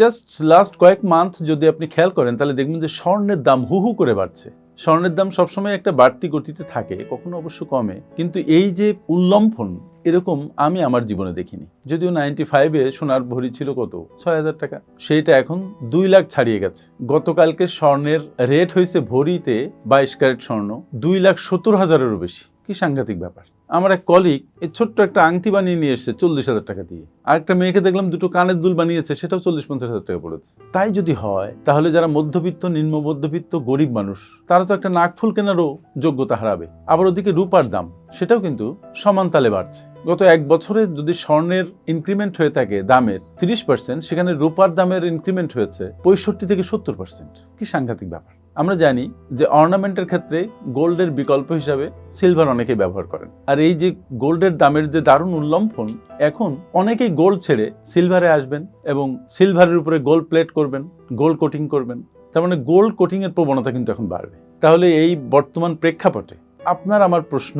Just last কয়েক month যদি আপনি খেয়াল করেন, তাহলে দেখবেন যে স্বর্ণের দাম হু হু করে বাড়ছে। স্বর্ণের দাম সবসময় একটা বাড়তি গতিতে থাকে, কখনো অবশ্য কমে। কিন্তু এই যে উল্লম্ফন এরকম আমি আমার জীবনে দেখিনি। যদিও নাইনটি ফাইভে সোনার ভরি ছিল কত? ছয় হাজার টাকা। সেইটা এখন দুই লাখ ছাড়িয়ে গেছে। গতকালকে স্বর্ণের রেট হয়েছে ভরিতে বাইশ ক্যারেট স্বর্ণ, দুই লাখ সত্তর হাজারেরও বেশি। কি সাংঘাতিক ব্যাপার। আমার এক কলিগ এই ছোট্ট একটা আংটি বানিয়ে নিয়ে এসেছে চল্লিশ হাজার টাকা দিয়ে। আর একটা মেয়েকে দেখলাম দুটো কানের দুল বানিয়েছে, সেটাও চল্লিশ পঞ্চাশ হাজার টাকা পড়েছে। তাই যদি হয়, তাহলে যারা মধ্যবিত্ত নিম্ন মধ্যবিত্ত গরিব মানুষ, তারা তো একটা নাকফুল কেনারও যোগ্যতা হারাবে। আবার ওদিকে রূপার দাম। সেটাও কিন্তু সমান তালে বাড়ছে। গত এক বছরে যদি স্বর্ণের ইনক্রিমেন্ট হয়ে থাকে দামের তিরিশ পার্সেন্ট সেখানে রূপার দামের ইনক্রিমেন্ট হয়েছে পঁয়ষট্টি থেকে সত্তর পার্সেন্ট কি সাংঘাতিক ব্যাপার। আমরা জানি যে অর্নামেন্টের ক্ষেত্রে গোল্ডের বিকল্প হিসাবে সিলভার অনেকেই ব্যবহার করেন। আর এই যে গোল্ডের দামের যে দারুণ উল্লম্ফন, এখন অনেকেই গোল্ড ছেড়ে সিলভারে আসবেন এবং সিলভারের উপরে গোল্ড প্লেট করবেন গোল্ড কোটিং করবেন। তার মানে গোল্ড কোটিংয়ের প্রবণতা কিন্তু এখন বাড়বে। তাহলে এই বর্তমান প্রেক্ষাপটে আপনার আমার প্রশ্ন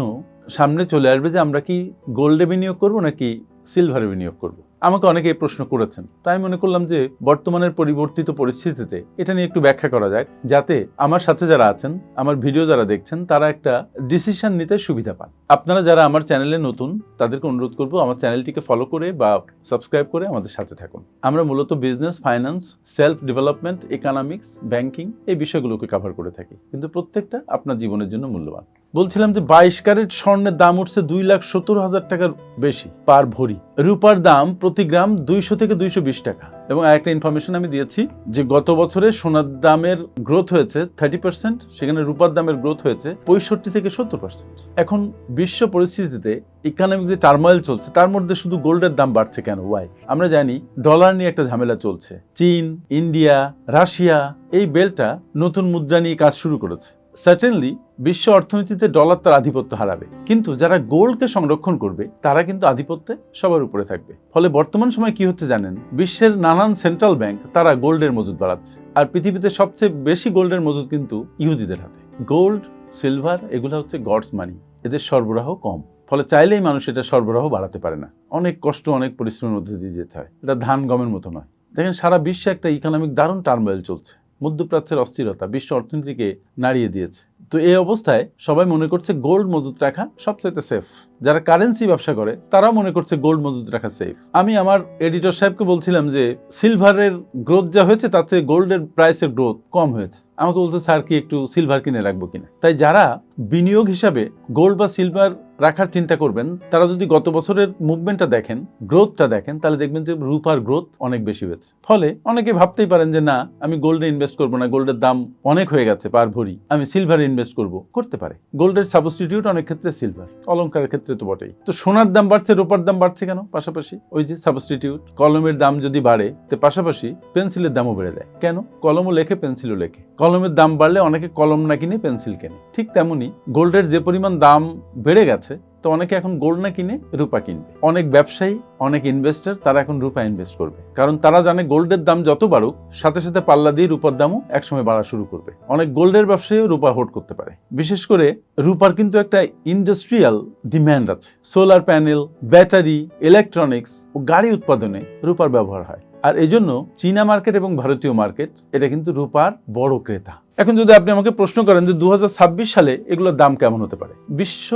সামনে চলে আসবে যে আমরা কি গোল্ডে বিনিয়োগ করব নাকি সিলভারে বিনিয়োগ করব? আমাকে অনেকে এই প্রশ্ন করেছেন। তাই মনে করলাম যে বর্তমানের পরিবর্তিত পরিস্থিতিতে এটা নিয়ে একটু ব্যাখ্যা করা যাক, যাতে আমার সাথে যারা আছেন, আমার ভিডিও যারা দেখছেন, তারা একটা ডিসিশন নিতে সুবিধা পান। আপনারা যারা আমার চ্যানেলে নতুন, তাদেরকে অনুরোধ করব আমার চ্যানেলটিকে ফলো করে বা সাবস্ক্রাইব করে আমাদের সাথে থাকুন। আমরা মূলত business, finance, self development, economics, banking এই বিষয়গুলোকে কভার করে থাকি। কিন্তু প্রত্যেকটা আপনার জীবনের জন্য মূল্যবান। বলছিলাম যে বাইশ ক্যারেট স্বর্ণের দাম উঠছে দুই লাখ সত্তর হাজার টাকার বেশি পার ভরি। রূপার দাম প্রতি গ্রাম দুইশো থেকে দুইশো বিশ টাকা। এবং আরেকটা ইনফরমেশন আমি দিয়েছি যে গত বছরে সোনার দামের গ্রোথ হয়েছে থার্টি পার্সেন্ট সেখানে রূপার দামের গ্রোথ হয়েছে পঁয়ষট্টি থেকে সত্তর পার্সেন্ট এখন বিশ্ব পরিস্থিতিতে ইকোনমিক যে টার্মোয়েল চলছে, তার মধ্যে শুধু গোল্ডের দাম বাড়ছে কেন? ওয়াই আমরা জানি ডলার নিয়ে একটা ঝামেলা চলছে। চীন, ইন্ডিয়া, রাশিয়া, এই বেলটা নতুন মুদ্রা নিয়ে কাজ শুরু করেছে। সার্টেনলি বিশ্ব অর্থনীতিতে ডলার তার আধিপত্য হারাবে। কিন্তু যারা গোল্ডকে সংরক্ষণ করবে, তারা কিন্তু আধিপত্যে সবার উপরে থাকবে। ফলে বর্তমান সময় কি হচ্ছে জানেন? বিশ্বের নানান সেন্ট্রাল ব্যাংক তারা গোল্ডের মজুদ বাড়াচ্ছে। আর পৃথিবীতে সবচেয়ে বেশি গোল্ডের মজুদ কিন্তু ইহুদিদের হাতে। গোল্ড সিলভার এগুলো হচ্ছে গডস মানি এদের সরবরাহ কম। ফলে চাইলেই মানুষ এটা সরবরাহ বাড়াতে পারে না। অনেক কষ্ট, অনেক পরিশ্রমের মধ্যে দিয়ে যেতে হয়। এটা ধান গমের মতো নয়। দেখেন সারা বিশ্বে একটা ইকোনমিক দারুণ টার্মোয়েল চলছে। মধ্যপ্রাচ্যের অস্থিরতা বিশ্ব অর্থনীতিকে নাড়িয়ে দিয়েছে। তো এই অবস্থায় সবাই মনে করছে গোল্ড মজুত রাখা সবচাইতে সেফ। যারা কারেন্সি ব্যবসা করে, তারাও মনে করছে গোল্ড মজুত রাখা সেফ। আমি আমার এডিটর সাহেবকে বলছিলাম যে, সিলভারের গ্রোথ যা হয়েছে, তার চেয়ে গোল্ডের প্রাইসের গ্রোথ কম হয়েছে। আমাকে বলছে, স্যার, কি একটু সিলভার কিনে রাখব কিনা? তাই যারা বিনিয়োগ হিসাবে গোল্ড বা সিলভার রাখার চিন্তা করবেন, তারা যদি গত বছরের মুভমেন্টটা দেখেন গ্রোথটা দেখেন, তাহলে দেখবেন যে রূপার গ্রোথ অনেক বেশি হয়েছে। ফলে অনেকে ভাবতেই পারেন যে, না, আমি গোল্ডে ইনভেস্ট করব না গোল্ডের দাম অনেক হয়ে গেছে পার ভরি, আমি সিলভারে ইনভেস্ট করব। করতে পারে। গোল্ডের সাবস্টিটিউট অনেক ক্ষেত্রে সিলভার অলংকারের ক্ষেত্রে তো বটেই। তো সোনার দাম বাড়ছে, রূপার দাম বাড়ছে কেন? পাশাপাশি ওই যে সাবস্টিটিউট কলমের দাম যদি বাড়ে, তো পাশাপাশি পেন্সিলের দামও বেড়ে যায়। কেন? কলমও লেখে পেন্সিলও লেখে। কলমের দাম বাড়লে অনেকে কলম না কিনে পেন্সিল কেনে। ঠিক তেমনি গোল্ডের যে পরিমাণ দাম বেড়ে গেছে তো অনেকে এখন গোল্ড না কিনে রূপা কিনবে। অনেক ব্যবসায়ী, অনেক ইনভেস্টর তারা এখন রূপা ইনভেস্ট করবে। কারণ তারা জানে গোল্ডের দাম যত বাড়ুক, সাথে সাথে পাল্লা দিয়ে রূপার দামও একসময় বাড়া শুরু করবে। অনেক গোল্ডের ব্যবসায়ীও রূপা হোল্ড করতে পারে। বিশেষ করে রূপার কিন্তু একটা ইন্ডাস্ট্রিয়াল ডিম্যান্ড আছে। সোলার প্যানেল ব্যাটারি ইলেকট্রনিক্স ও গাড়ি উৎপাদনে রূপার ব্যবহার হয়। আর এজন্য চীনা মার্কেট এবং ভারতীয় মার্কেট এটা কিন্তু রূপার বড় ক্রেতা। এখন যদি আপনি আমাকে প্রশ্ন করেন যে দু হাজার ছাব্বিশ সালে এগুলোর দাম কেমন হতে পারে? বিশ্ব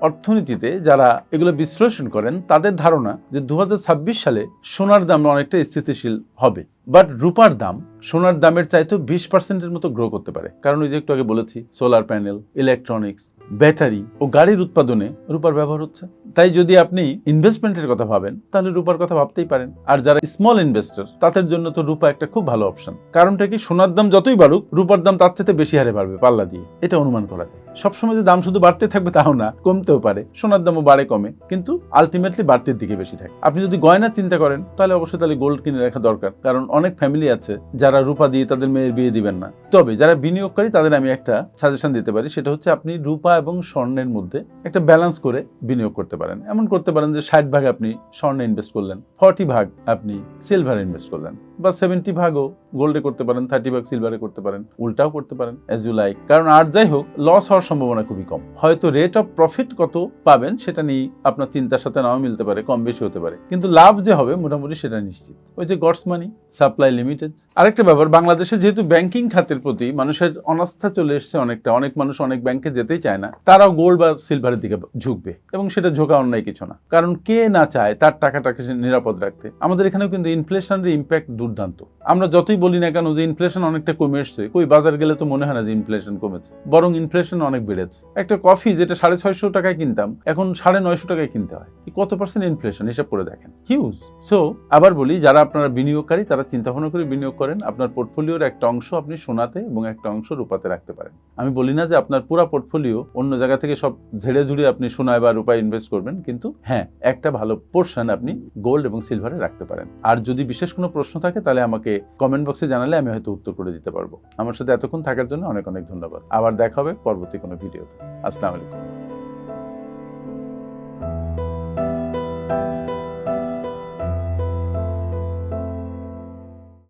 অর্থনীতিতে যারা এগুলো বিশ্লেষণ করেন, তাদের ধারণা যে দু হাজার ছাব্বিশ সালে সোনার দাম অনেকটা স্থিতিশীল হবে। বাট রূপার দাম সোনার দামের চাইতেও বিশ পার্সেন্টের মতো গ্রো করতে পারে। কারণ ওই যে একটু আগে বলেছি সোলার প্যানেল ইলেকট্রনিক্স ব্যাটারি ও গাড়ির উৎপাদনে রূপার ব্যবহার হচ্ছে। তাই যদি আপনি ইনভেস্টমেন্টের কথা ভাবেন, তাহলে রূপার কথা ভাবতেই পারেন। আর যারা স্মল ইনভেস্টর তাদের জন্য তো রূপা একটা খুব ভালো অপশন কারণটা কি, সোনার দাম যতই বাড়ুক, রূপার দাম তার চেয়ে বেশি হারে বাড়বে পাল্লা দিয়ে। এটা অনুমান করা যায়। সবসময় যে দাম শুধু বাড়তে থাকবে তাও না, কমতেও পারে। সোনার দামও বাড়ে, কমে। কিন্তু আলটিমেটলি বাড়তির দিকে বেশি থাকে। আপনি যদি গয়নার চিন্তা করেন, তাহলে অবশ্যই তাহলে গোল্ড কিনে রাখা দরকার। কারণ অনেক ফ্যামিলি আছে, যারা রূপা দিয়ে তাদের মেয়ের বিয়ে দিবেন না। তবে যারা বিনিয়োগকারী, তাদের আমি একটা সাজেশন দিতে পারি, সেটা হচ্ছে আপনি রূপা এবং স্বর্ণের মধ্যে একটা ব্যালেন্স করে বিনিয়োগ করতে পারেন। এমন করতে পারেন যে ষাট ভাগ আপনি স্বর্ণে ইনভেস্ট করলেন ফর্টি ভাগ আপনি সিলভারে ইনভেস্ট করলেন। বা সেভেন্টি ভাগও গোল্ডে করতে পারেন থার্টি ভাগ সিলভারে করতে পারেন, উল্টাও করতে পারেন অ্যাজ ইউ লাইক কারণ আর যাই হোক লস হওয়ার সম্ভাবনা খুবই কম। হয়তো রেট অফ প্রফিট কত পাবেন, সেটা নিয়ে আপনার চিন্তার সাথে নাও মিলতে পারে, কম বেশি হতে পারে। কিন্তু লাভ যে হবে, মোটামুটি সেটা নিশ্চিত। ওই যে গডস মানি সাপ্লাই লিমিটেড আরেকটা ব্যাপার, বাংলাদেশে যেহেতু ব্যাংকিং খাতের প্রতি মানুষের অনাস্থা চলে এসছে অনেকটা, অনেক মানুষ অনেক ব্যাংকে যেতেই চায় না, তারাও গোল্ড বা সিলভারের দিকে ঝুঁকবে। এবং সেটা ঝোঁকা অন্যায় কিছু না। কারণ কে না চায় তার টাকাটাকে নিরাপদ রাখতে। আমাদের এখানেও কিন্তু ইনফ্লেশনের ইম্প্যাক্ট দুর্দান্ত। আমরা যতই বলি না কেন যে ইনফ্লেশন অনেকটা কমে এসছে, কই বাজার গেলে তো মনে হয় না যে ইনফ্লেশন কমেছে। বরং ইনফ্লেশন অনেক বেড়েছে। একটা কফি যেটা সাড়ে ছয়শো টাকায় কিনতাম, এখন সাড়ে নয়শো টাকায় কিনতে হয়। কত পার্সেন্ট ইনফ্লেশন হিসাব করে দেখেন। হিউজ সো আবার বলি, যারা আপনারা বিনিয়োগকারী, তারা চিন্তা ভাবনা করে বিনিয়োগ করেন। আপনার পোর্টফোলিওর একটা অংশ আপনি সোনাতে এবং একটা অংশ রূপাতে রাখতে পারেন। আমি বলি না যে আপনার পুরো পোর্টফোলিও অন্য জায়গা থেকে সব ঝেড়ে ঝুড়ে আপনি সোনায় বা রূপায় ইনভেস্ট করবেন, কিন্তু হ্যাঁ একটা ভালো পোর্শন আপনি গোল্ড এবং সিলভারে রাখতে পারেন। আর যদি বিশেষ কোনো প্রশ্ন থাকে তাহলে আমাকে কমেন্ট বক্সে জানালে আমি হয়তো উত্তর করে দিতে পারব। আমার সাথে এতক্ষণ থাকার জন্য অনেক অনেক ধন্যবাদ। আবার দেখা হবে পরবর্তী কোনো ভিডিওতে আসসালামু আলাইকুম।